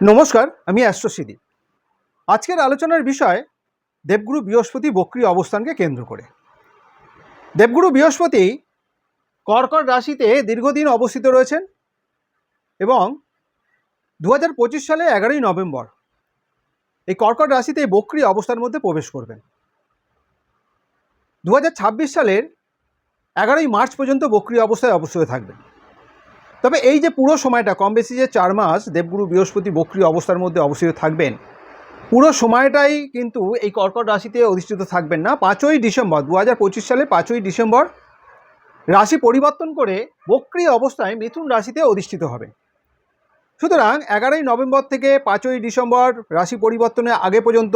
নমস্কার, আমি অ্যাস্ট্রোসিদি আজকের আলোচনার বিষয়, দেবগুরু বৃহস্পতি বক্রী অবস্থানকে কেন্দ্র করে। দেবগুরু বৃহস্পতি কর্কট রাশিতে দীর্ঘদিন অবস্থিত রয়েছেন এবং দু হাজার পঁচিশ সালে এগারোই নভেম্বর এই কর্কট রাশিতে বক্রী অবস্থার মধ্যে প্রবেশ করবেন। দু হাজার ছাব্বিশ সালের এগারোই মার্চ পর্যন্ত বক্রী অবস্থায় অবস্থিত থাকবেন। তবে এই যে পুরো সময়টা, কম বেশি যে চার মাস দেবগুরু বৃহস্পতি বক্রী অবস্থার মধ্যে অবস্থিত থাকবেন, পুরো সময়টাই কিন্তু এই কর্কট রাশিতে অধিষ্ঠিত থাকবেন না। পাঁচই ডিসেম্বর দু হাজার পঁচিশ সালে পাঁচই ডিসেম্বর রাশি পরিবর্তন করে বক্রী অবস্থায় মিথুন রাশিতে অধিষ্ঠিত হবে। সুতরাং এগারোই নভেম্বর থেকে পাঁচই ডিসেম্বর রাশি পরিবর্তনের আগে পর্যন্ত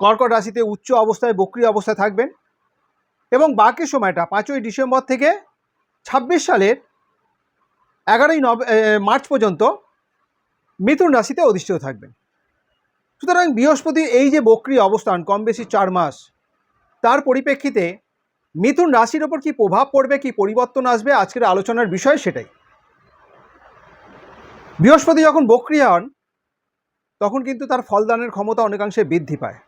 কর্কট রাশিতে উচ্চ অবস্থায় বক্রী অবস্থায় থাকবেন এবং বাকি সময়টা পাঁচই ডিসেম্বর থেকে ছাব্বিশ সালের এগারোই নভ মার্চ পর্যন্ত মিথুন রাশিতে অধিষ্ঠিত থাকবেন। সুতরাং বৃহস্পতির এই যে বক্রী অবস্থান, কম বেশি চার মাস, তার পরিপ্রেক্ষিতে মিথুন রাশির ওপর কি প্রভাব পড়বে, কি পরিবর্তন আসবে, আজকের আলোচনার বিষয় সেটাই। বৃহস্পতি যখন বক্রী হন, তখন কিন্তু তার ফলদানের ক্ষমতা অনেকাংশে বৃদ্ধি পায়।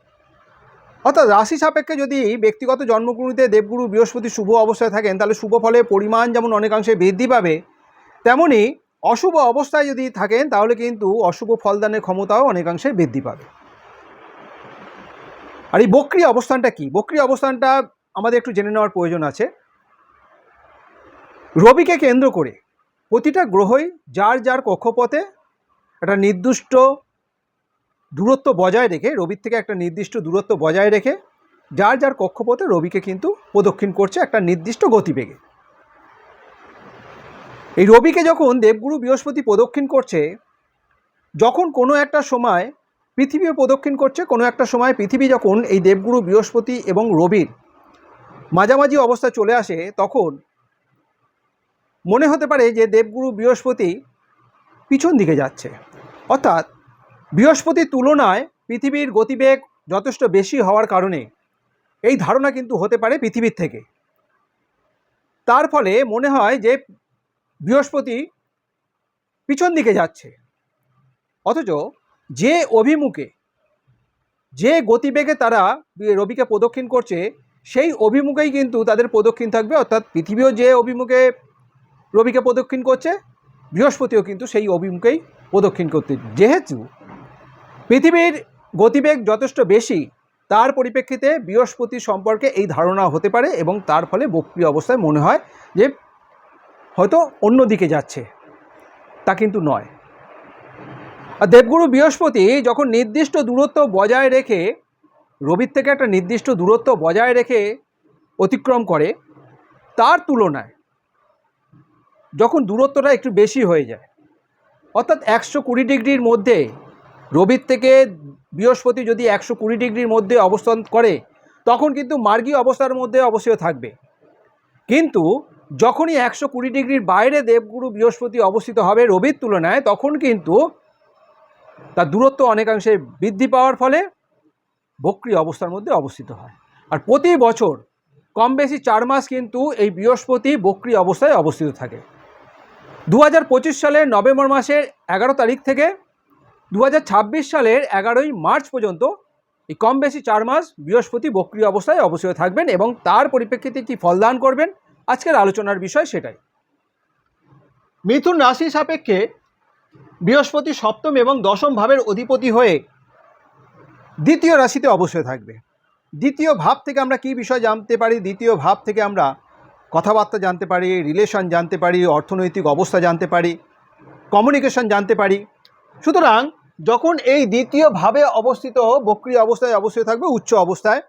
অর্থাৎ রাশি সাপেক্ষে যদি ব্যক্তিগত জন্মকুণ্ডলিতে দেবগুরু বৃহস্পতি শুভ অবস্থায় থাকেন, তাহলে শুভ ফলের পরিমাণ যেমন অনেকাংশে বৃদ্ধি পাবে তেমনি অশুভ অবস্থায় যদি থাকেন, তাহলে কিন্তু অশুভ ফলদানের ক্ষমতাও অনেকাংশে বৃদ্ধি পাবে। আর এই বক্রী অবস্থানটা কি? বক্রী অবস্থানটা আমাদের একটু জেনে নেওয়ার প্রয়োজন আছে। রবিকে কেন্দ্র করে প্রতিটা গ্রহই যার যার কক্ষপথে একটা নির্দিষ্ট দূরত্ব বজায় রেখে, রবির থেকে একটা নির্দিষ্ট দূরত্ব বজায় রেখে, যার যার কক্ষপথে রবিকে কিন্তু প্রদক্ষিণ করছে একটা নির্দিষ্ট গতিবেগে। এই রবিকে যখন দেবগুরু বৃহস্পতি প্রদক্ষিণ করছে, যখন কোনো একটা সময় পৃথিবীও প্রদক্ষিণ করছে, কোনো একটা সময় পৃথিবী যখন এই দেবগুরু বৃহস্পতি এবং রবির মাঝামাঝি অবস্থা চলে আসে, তখন মনে হতে পারে যে দেবগুরু বৃহস্পতি পিছন দিকে যাচ্ছে। অর্থাৎ বৃহস্পতির তুলনায় পৃথিবীর গতিবেগ যথেষ্ট বেশি হওয়ার কারণে এই ধারণা কিন্তু হতে পারে পৃথিবীর থেকে। তার ফলে মনে হয় যে বৃহস্পতি পিছন দিকে যাচ্ছে। অথচ যে অভিমুখে, যে গতিবেগে তারা রবিকে প্রদক্ষিণ করছে, সেই অভিমুখেই কিন্তু তাদের প্রদক্ষিণ থাকবে। অর্থাৎ পৃথিবীও যে অভিমুখে রবিকে প্রদক্ষিণ করছে, বৃহস্পতিও কিন্তু সেই অভিমুখেই প্রদক্ষিণ করতে। যেহেতু পৃথিবীর গতিবেগ যথেষ্ট বেশি, তার পরিপ্রেক্ষিতে বৃহস্পতি সম্পর্কে এই ধারণা হতে পারে এবং তার ফলে বক্রী অবস্থায় মনে হয় যে হয়তো অন্য দিকে যাচ্ছে। তা কিন্তু নয়। আর দেবগুরু বৃহস্পতি যখন নির্দিষ্ট দূরত্ব বজায় রেখে, রবির থেকে একটা নির্দিষ্ট দূরত্ব বজায় রেখে অতিক্রম করে, তার তুলনায় যখন দূরত্বটা একটু বেশি হয়ে যায়, অর্থাৎ একশো কুড়ি ডিগ্রির মধ্যে রবির থেকে বৃহস্পতি যদি একশো কুড়ি ডিগ্রির মধ্যে অবস্থান করে, তখন কিন্তু মার্গী অবস্থার মধ্যে অবশ্যই থাকবে। কিন্তু যখনই একশো কুড়ি ডিগ্রির বাইরে দেবগুরু বৃহস্পতি অবস্থিত হবে রবির তুলনায়, তখন কিন্তু তার দূরত্ব অনেকাংশে বৃদ্ধি পাওয়ার ফলে বক্রী অবস্থার মধ্যে অবস্থিত হয়। আর প্রতি বছর কম বেশি চার মাস কিন্তু এই বৃহস্পতি বক্রী অবস্থায় অবস্থিত থাকে। দু হাজার পঁচিশ সালের নভেম্বর মাসের এগারো তারিখ থেকে দু হাজার ছাব্বিশ সালের এগারোই মার্চ পর্যন্ত এই কম বেশি চার মাস বৃহস্পতি বক্রী অবস্থায় অবস্থিত থাকবেন এবং তার পরিপ্রেক্ষিতে কি ফলদান করবেন আজকের আলোচনার বিষয় সেটাই। মিথুন রাশি সাপেক্ষে বৃহস্পতি সপ্তম এবং দশম ভাবের অধিপতি হয়ে দ্বিতীয় রাশিতে অবশ্যই থাকবে। দ্বিতীয় ভাব থেকে আমরা কি বিষয় জানতে পারি? দ্বিতীয় ভাব থেকে আমরা কথাবার্তা জানতে পারি রিলেশন জানতে পারি, অর্থনৈতিক অবস্থা জানতে পারি কমিউনিকেশন জানতে পারি। সুতরাং যখন এই দ্বিতীয় ভাবে অবস্থিত বক্রিয় অবস্থায় অবস্থিত থাকবে, উচ্চ অবস্থায়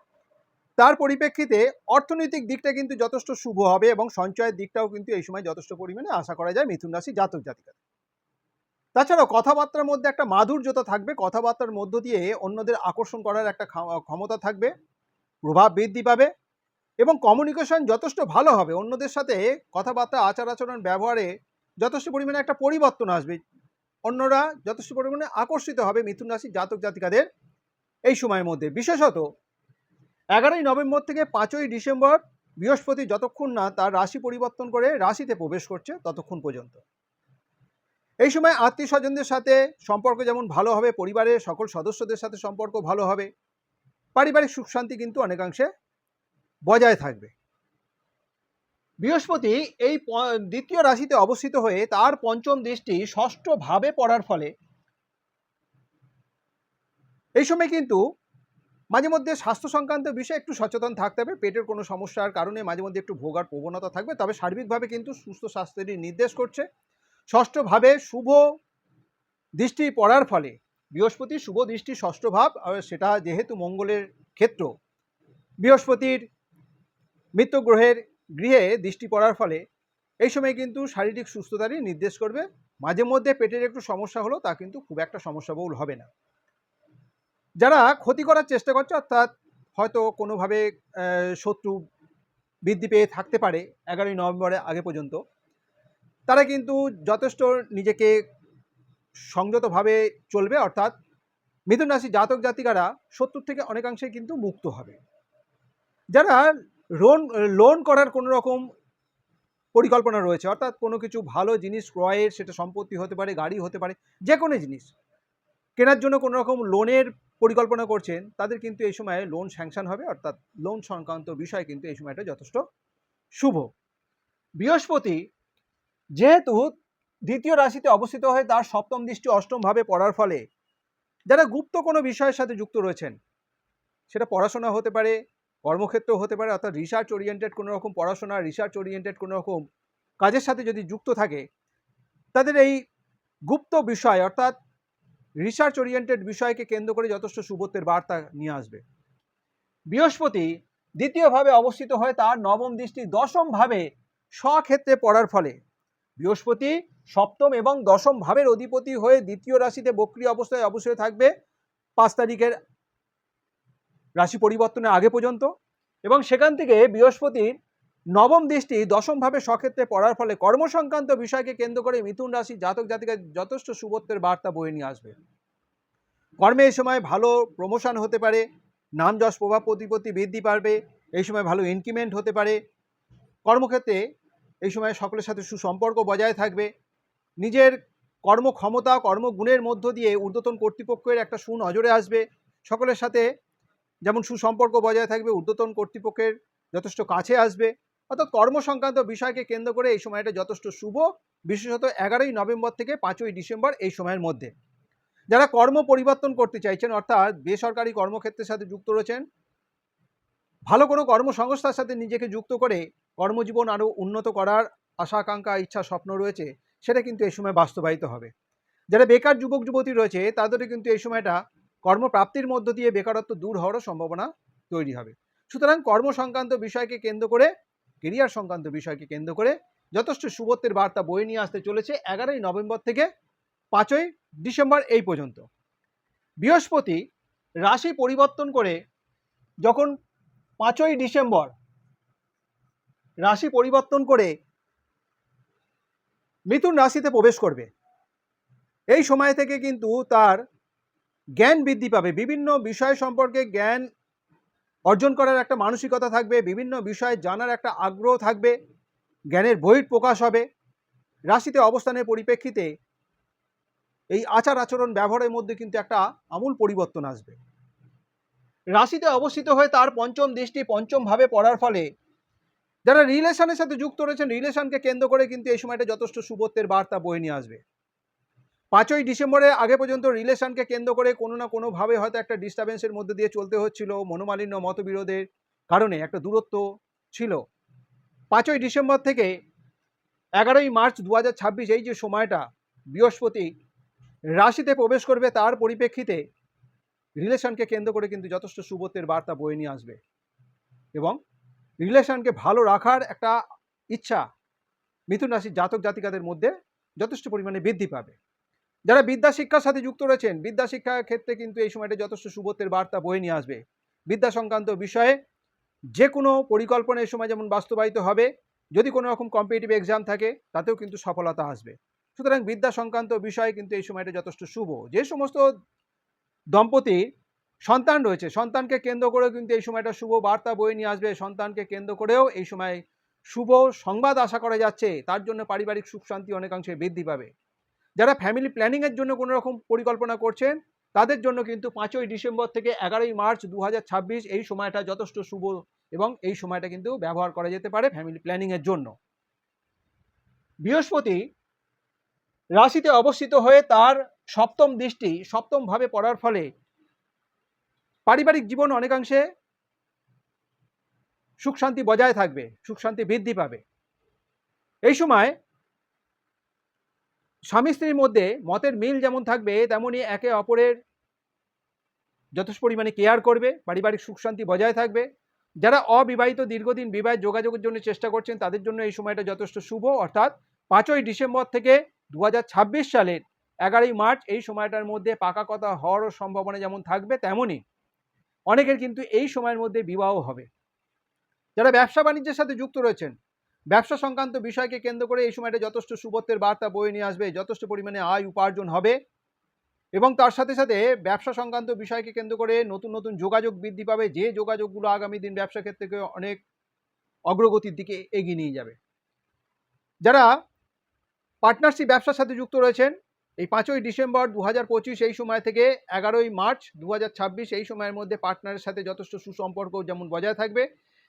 তার পরিপ্রেক্ষিতে অর্থনৈতিক দিকটা কিন্তু যথেষ্ট শুভ হবে এবং সঞ্চয়ের দিকটাও কিন্তু এই সময় যথেষ্ট পরিমাণে আশা করা যায় মিথুন রাশি জাতক জাতিকা তাছাড়াও কথাবার্তার মধ্যে একটা মাধুর্যতা থাকবে, কথাবার্তার মধ্য দিয়ে অন্যদের আকর্ষণ করার একটা ক্ষমতা থাকবে, প্রভাব বৃদ্ধি পাবে এবং কমিউনিকেশন যথেষ্ট ভালো হবে। অন্যদের সাথে কথাবার্তা আচার আচরণ ব্যবহারে যথেষ্ট পরিমাণে একটা পরিবর্তন আসবে। অন্যরা যথেষ্ট পরিমাণে আকর্ষিত হবে মিথুন রাশির জাতক জাতিকাদের এই সময়ের মধ্যে। বিশেষত এগারোই নভেম্বর থেকে পাঁচই ডিসেম্বর বৃহস্পতি যতক্ষণ না তার রাশি পরিবর্তন করে রাশিতে প্রবেশ করছে ততক্ষণ পর্যন্ত। এই সময় আত্মীয় স্বজনদের সাথে সম্পর্ক যেমন ভালো হবে, পরিবারের সকল সদস্যদের সাথে সম্পর্ক ভালো হবে, পারিবারিক সুখ শান্তি কিন্তু অনেকাংশে বজায় থাকবে। বৃহস্পতি এই দ্বিতীয় রাশিতে অবস্থিত হয়ে তার পঞ্চম দৃষ্টি ষষ্ঠ ভাবে পড়ার ফলে। এই সময় কিন্তু মাঝে মধ্যে স্বাস্থ্য সংক্রান্ত বিষয়ে একটু সচেতন থাকতে হবে, পেটের কোনো সমস্যার কারণে মাঝে মধ্যে একটু ভোগার প্রবণতা থাকবে, তবে সার্বিকভাবে কিন্তু সুস্থ স্বাস্থ্যেরই নির্দেশ করছে। ষষ্ঠভাবে শুভ দৃষ্টি পড়ার ফলে, বৃহস্পতি শুভ দৃষ্টি ষষ্ঠ ভাব সেটা যেহেতু মঙ্গলের ক্ষেত্র, বৃহস্পতির মিত্র গ্রহের গৃহে দৃষ্টি পড়ার ফলে এই সময় কিন্তু শারীরিক সুস্থতারই নির্দেশ করবে। মাঝে মধ্যে পেটের একটু সমস্যা হলো, তা কিন্তু খুব একটা সমস্যাবহুল হবে না। যারা ক্ষতি করার চেষ্টা করছে, অর্থাৎ হয়তো কোনোভাবে শত্রু বৃদ্ধি পেয়ে থাকতে পারে এগারোই নভেম্বরের আগে পর্যন্ত, তারা কিন্তু যথেষ্ট নিজেকে সংযতভাবে চলবে, অর্থাৎ মিথুন রাশি জাতক জাতিকারা শত্রুর থেকে অনেকাংশে কিন্তু মুক্ত হবে। যারা লোন লোন করার কোনো রকম পরিকল্পনা রয়েছে, অর্থাৎ কোনো কিছু ভালো জিনিস, ক্রয়ের সেটা সম্পত্তি হতে পারে, গাড়ি হতে পারে যে কোনো জিনিস কেনার জন্য কোনো রকম লোনের পরিকল্পনা করছেন, তাদের কিন্তু এই সময় লোন স্যাংশন হবে, অর্থাৎ লোন সংক্রান্ত বিষয় কিন্তু এই সময়টা যথেষ্ট শুভ। বৃহস্পতি যেহেতু দ্বিতীয় রাশিতে অবস্থিত হয়ে তার সপ্তম দৃষ্টি অষ্টমভাবে পড়ার ফলে যারা গুপ্ত কোনো বিষয়ের সাথে যুক্ত রয়েছেন, সেটা পড়াশোনা হতে পারে কর্মক্ষেত্র হতে পারে, অর্থাৎ রিসার্চ ওরিয়েন্টেড কোনো রকম পড়াশোনা রিসার্চ ওরিয়েন্টেড কোনো রকম কাজের সাথে যদি যুক্ত থাকে, তাদের এই গুপ্ত বিষয়, অর্থাৎ রিসার্চ ওরিয়েন্টেড বিষয়কে কেন্দ্র করে যথেষ্ট সুবত্বের বার্তা নিয়ে আসবে। বৃহস্পতি দ্বিতীয়ভাবে অবস্থিত হয়ে তার নবম দৃষ্টি দশম ভাবে স্বক্ষেত্রে পড়ার ফলে। বৃহস্পতি সপ্তম এবং দশম ভাবের অধিপতি হয়ে দ্বিতীয় রাশিতে বক্রি অবস্থায় অবশ্যই থাকবে পাঁচ তারিখের রাশি পরিবর্তনের আগে পর্যন্ত এবং সেখান থেকে বৃহস্পতির নবম দৃষ্টি দশমভাবে স্বক্ষেত্রে পড়ার ফলে কর্মসংক্রান্ত বিষয়কে কেন্দ্র করে মিথুন রাশি জাতক জাতিকা যথেষ্ট সুবত্বের বার্তা বয়ে নিয়ে আসবে। কর্মে এই সময় ভালো প্রমোশন হতে পারে, নাম যশ প্রভাব প্রতিপত্তি বৃদ্ধি পারবে এই সময় ভালো ইনক্রিমেন্ট হতে পারে। কর্মক্ষেত্রে এই সময় সকলের সাথে সুসম্পর্ক বজায় থাকবে। নিজের কর্মক্ষমতা, কর্মগুণের মধ্য দিয়ে ঊর্ধ্বতন কর্তৃপক্ষের একটা সুনজরে আসবে। সকলের সাথে যেমন সুসম্পর্ক বজায় থাকবে, ঊর্ধ্বতন কর্তৃপক্ষের যথেষ্ট কাছে আসবে। অর্থাৎ কর্ম সংক্রান্ত বিষয়কে কেন্দ্র করে এই সময়টা যথেষ্ট শুভ, বিশেষত এগারোই নভেম্বর থেকে পাঁচই ডিসেম্বর এই সময়ের মধ্যে। যারা কর্ম পরিবর্তন করতে চাইছেন, অর্থাৎ বেসরকারি কর্মক্ষেত্রের সাথে যুক্ত রয়েছেন, ভালো কোনো কর্মসংস্থার সাথে নিজেকে যুক্ত করে কর্মজীবন আরও উন্নত করার আশা, আকাঙ্ক্ষা, ইচ্ছা, স্বপ্ন রয়েছে, সেটা কিন্তু এই সময় বাস্তবায়িত হবে। যারা বেকার যুবক, যুবতী রয়েছে, তাদেরও কিন্তু এই সময়টা কর্মপ্রাপ্তির মধ্য দিয়ে বেকারত্ব দূর হওয়ারও সম্ভাবনা তৈরি হবে। সুতরাং কর্ম সংক্রান্ত বিষয়কে কেন্দ্র করে কেরিয়ার সংক্রান্ত বিষয়কে কেন্দ্র করে যথেষ্ট সুবত্বের বার্তা বয়ে নিয়ে আসতে চলেছে এগারোই নভেম্বর থেকে পাঁচই ডিসেম্বর এই পর্যন্ত। বৃহস্পতি রাশি পরিবর্তন করে যখন পাঁচই ডিসেম্বর রাশি পরিবর্তন করে মিথুন রাশিতে প্রবেশ করবে। এই সময় থেকে কিন্তু তার জ্ঞান বৃদ্ধি পাবে। বিভিন্ন বিষয় সম্পর্কে জ্ঞান অর্জন করার একটা মানসিকতা থাকবে, বিভিন্ন বিষয়ে জানার একটা আগ্রহ থাকবে, জ্ঞানের বহির প্রকাশ হবে। রাশিতে অবস্থানের পরিপ্রেক্ষিতে এই আচার আচরণ ব্যবহারের মধ্যে কিন্তু একটা আমূল পরিবর্তন আসবে। রাশিতে অবস্থিত হয়ে তার পঞ্চম দৃষ্টি পঞ্চম ভাবে পড়ার ফলে যারা রিলেশনের সাথে যুক্ত রয়েছেন রিলেশনকে কেন্দ্র করে কিন্তু এই সময়টা যথেষ্ট সুবত্বের বার্তা বয়ে নিয়ে আসবে। পাঁচই ডিসেম্বরের আগে পর্যন্ত রিলেশনকে কেন্দ্র করে কোনো না কোনোভাবে হয়তো একটা ডিস্টারবেন্সের মধ্যে দিয়ে চলতে হচ্ছিল, মনোমালিন্য, মতবিরোধের কারণে একটা দূরত্ব ছিল। পাঁচই ডিসেম্বর থেকে এগারোই মার্চ দু হাজার ছাব্বিশ এই যে সময়টা, বৃহস্পতি রাশিতে প্রবেশ করবে তার পরিপ্রেক্ষিতে রিলেশনকে কেন্দ্র করে কিন্তু যথেষ্ট সুবত্বের বার্তা বয়ে নিয়ে আসবে। এবং রিলেশনকে ভালো রাখার একটা ইচ্ছা মিথুন রাশির জাতক জাতিকাদের মধ্যে যথেষ্ট পরিমাণে বৃদ্ধি পাবে। যারা বিদ্যা শিক্ষার সাথে যুক্ত রয়েছেন বিদ্যা শিক্ষার ক্ষেত্রে কিন্তু এই সময়টা যথেষ্ট সুবত্বের বার্তা বয়ে নিয়ে আসবে। বিদ্যা সংক্রান্ত বিষয়ে যে কোনো পরিকল্পনা এই সময় যেমন বাস্তবায়িত হবে, যদি কোনো রকম কম্পিটিটিভ এক্সাম থাকে, তাতেও কিন্তু সফলতা আসবে। সুতরাং বিদ্যা সংক্রান্ত বিষয়ে কিন্তু এই সময়টা যথেষ্ট শুভ। যে সমস্ত দম্পতি সন্তান রয়েছে, সন্তানকে কেন্দ্র করেও কিন্তু এই সময়টা শুভ বার্তা বয়ে নিয়ে আসবে। সন্তানকে কেন্দ্র করেও এই সময় শুভ সংবাদ আশা করা যাচ্ছে। তার জন্য পারিবারিক সুখ শান্তি অনেকাংশে বৃদ্ধি পাবে। যারা ফ্যামিলি প্ল্যানিংয়ের জন্য কোনো রকম পরিকল্পনা করছেন, তাদের জন্য কিন্তু পাঁচই ডিসেম্বর থেকে এগারোই মার্চ দু হাজার ছাব্বিশ এই সময়টা যথেষ্ট শুভ এবং এই সময়টা কিন্তু ব্যবহার করা যেতে পারে ফ্যামিলি প্ল্যানিংয়ের জন্য। বৃহস্পতি রাশিতে অবস্থিত হয়ে তার সপ্তম দৃষ্টি সপ্তমভাবে পড়ার ফলে পারিবারিক জীবন অনেকাংশে সুখ শান্তি বজায় থাকবে, সুখ শান্তি বৃদ্ধি পাবে। এই সময় স্বামী স্ত্রীর মধ্যে মতের মিল যেমন থাকবে তেমনই একে অপরের যথেষ্ট পরিমাণে কেয়ার করবে, পারিবারিক সুখ শান্তি বজায় থাকবে। যারা অবিবাহিত দীর্ঘদিন বিবাহ যোগাযোগের জন্য চেষ্টা করছেন, তাদের জন্য এই সময়টা যথেষ্ট শুভ। অর্থাৎ পাঁচই ডিসেম্বর থেকে দু হাজার ছাব্বিশ সালের এগারোই মার্চ এই সময়টার মধ্যে পাকা কথা হওয়ারও সম্ভাবনা যেমন থাকবে তেমনই অনেকের কিন্তু এই সময়ের মধ্যে বিবাহ হবে। যারা ব্যবসা বাণিজ্যের সাথে যুক্ত রয়েছেন ব্যবসা সংক্রান্ত বিষয়কে কেন্দ্র করে এই সময়টা যথেষ্ট সুবত্বের বার্তা বয়ে নিয়ে আসবে, যথেষ্ট পরিমাণে আয় উপার্জন হবে এবং তার সাথে সাথে ব্যবসা সংক্রান্ত বিষয়কে কেন্দ্র করে নতুন নতুন যোগাযোগ বৃদ্ধি পাবে, যে যোগাযোগগুলো আগামী দিন ব্যবসা ক্ষেত্রে অনেক অগ্রগতির দিকে এগিয়ে নিয়ে যাবে। যারা পার্টনারশিপ ব্যবসার সাথে যুক্ত রয়েছেন, এই পাঁচই ডিসেম্বর দু হাজার পঁচিশ এই সময় থেকে এগারোই মার্চ দু হাজার ছাব্বিশ এই সময়ের মধ্যে পার্টনারের সাথে যথেষ্ট সুসম্পর্ক যেমন বজায় থাকবে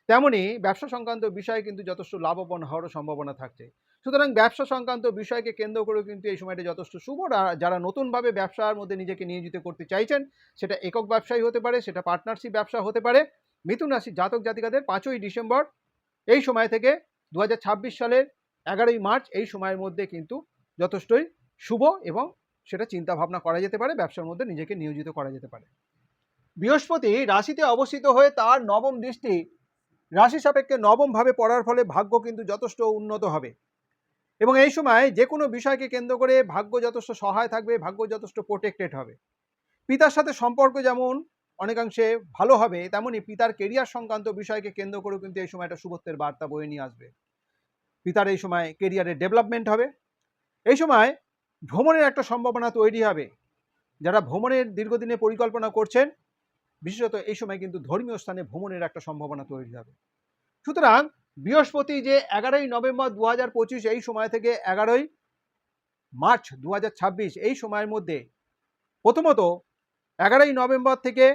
তেমনি ব্যবসা সংক্রান্ত বিষয়ে কিন্তু যথেষ্ট লাভবান হওয়ারও সম্ভাবনা থাকছে। সুতরাং ব্যবসা সংক্রান্ত বিষয়কে কেন্দ্র করেও কিন্তু এই সময়টা যথেষ্ট শুভ। যারা নতুনভাবে ব্যবসার মধ্যে নিজেকে নিয়োজিত করতে চাইছেন, সেটা একক ব্যবসায়ী হতে পারে, সেটা পার্টনারশিপ ব্যবসা হতে পারে। মিথুন রাশি জাতক জাতিকাদের পাঁচই ডিসেম্বর এই সময় থেকে দু হাজার ছাব্বিশ সালের এগারোই মার্চ এই সময়ের মধ্যে কিন্তু যথেষ্টই শুভ এবং সেটা চিন্তা ভাবনা করা যেতে পারে, ব্যবসার মধ্যে নিজেকে নিয়োজিত করা যেতে পারে। বৃহস্পতি রাশিতে অবস্থিত হয়ে তার নবম দৃষ্টি রাশি সাপেক্ষে নবমভাবে পড়ার ফলে ভাগ্য কিন্তু যথেষ্ট উন্নত হবে। এবং এই সময় যে কোনো বিষয়কে কেন্দ্র করে ভাগ্য যথেষ্ট সহায় থাকবে, ভাগ্য যথেষ্ট প্রোটেক্টেড হবে। পিতার সাথে সম্পর্ক যেমন অনেকাংশে ভালো হবে, তেমনি পিতার কেরিয়ার সংক্রান্ত বিষয়কে কেন্দ্র করেও কিন্তু এই সময় একটা শুভত্বের বার্তা বয়ে নিয়ে আসবে। পিতার এই সময় কেরিয়ারের ডেভেলপমেন্ট হবে। এই সময় ভ্রমণের একটা সম্ভাবনা তৈরি হবে। যারা ভ্রমণের দীর্ঘদিনে পরিকল্পনা করছেন বিশেষত এই সময় কিন্তু ধর্মীয় স্থানে ভ্রমণের একটা সম্ভাবনা তৈরি হবে। সুতরাং বৃহস্পতি যে এগারোই নভেম্বর দু হাজার পঁচিশ এই সময় থেকে এগারোই মার্চ দু হাজার ছাব্বিশ এই সময়ের মধ্যে প্রথমত এগারোই নভেম্বর থেকে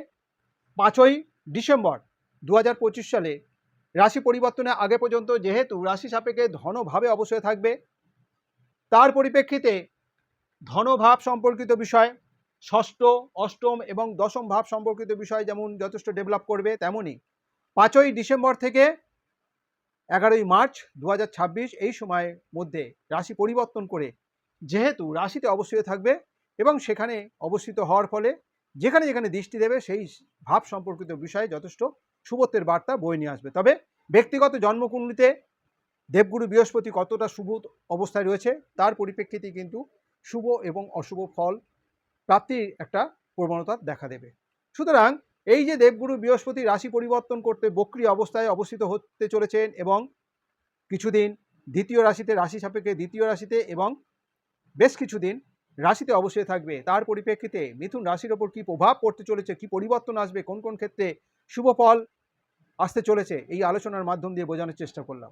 পাঁচই ডিসেম্বর দু হাজার পঁচিশ সালে রাশি পরিবর্তনের আগে পর্যন্ত যেহেতু রাশি সাপেক্ষে ধনভাবে অবশ্যই থাকবে, তার পরিপ্রেক্ষিতে ধনভাব সম্পর্কিত বিষয় ষষ্ঠ, অষ্টম এবং দশম ভাব সম্পর্কিত বিষয় যেমন যথেষ্ট ডেভেলপ করবে তেমনই পাঁচই ডিসেম্বর থেকে এগারোই মার্চ দু হাজার ছাব্বিশ এই সময়ের মধ্যে রাশি পরিবর্তন করে যেহেতু রাশিতে অবস্থিত থাকবে এবং সেখানে অবস্থিত হওয়ার ফলে যেখানে যেখানে দৃষ্টি দেবে সেই ভাব সম্পর্কিত বিষয়ে যথেষ্ট শুভত্বের বার্তা বয়ে নিয়ে আসবে। তবে ব্যক্তিগত জন্মকুণ্ডলিতে দেবগুরু বৃহস্পতি কতটা শুভ অবস্থায় রয়েছে তার পরিপ্রেক্ষিতে কিন্তু শুভ এবং অশুভ ফল প্রাপ্তির একটা প্রবণতা দেখা দেবে। সুতরাং এই যে দেবগুরু বৃহস্পতি রাশি পরিবর্তন করতে বক্রি অবস্থায় অবস্থিত হতে চলেছেন এবং কিছুদিন দ্বিতীয় রাশিতে রাশি সাপেক্ষে দ্বিতীয় রাশিতে এবং বেশ কিছুদিন রাশিতে অবশ্যই থাকবে। তার পরিপ্রেক্ষিতে মিথুন রাশির ওপর কী প্রভাব পড়তে চলেছে, কি পরিবর্তন আসবে, কোন কোন ক্ষেত্রে শুভ ফল আসতে চলেছে, এই আলোচনার মাধ্যম দিয়ে বোঝানোর চেষ্টা করলাম।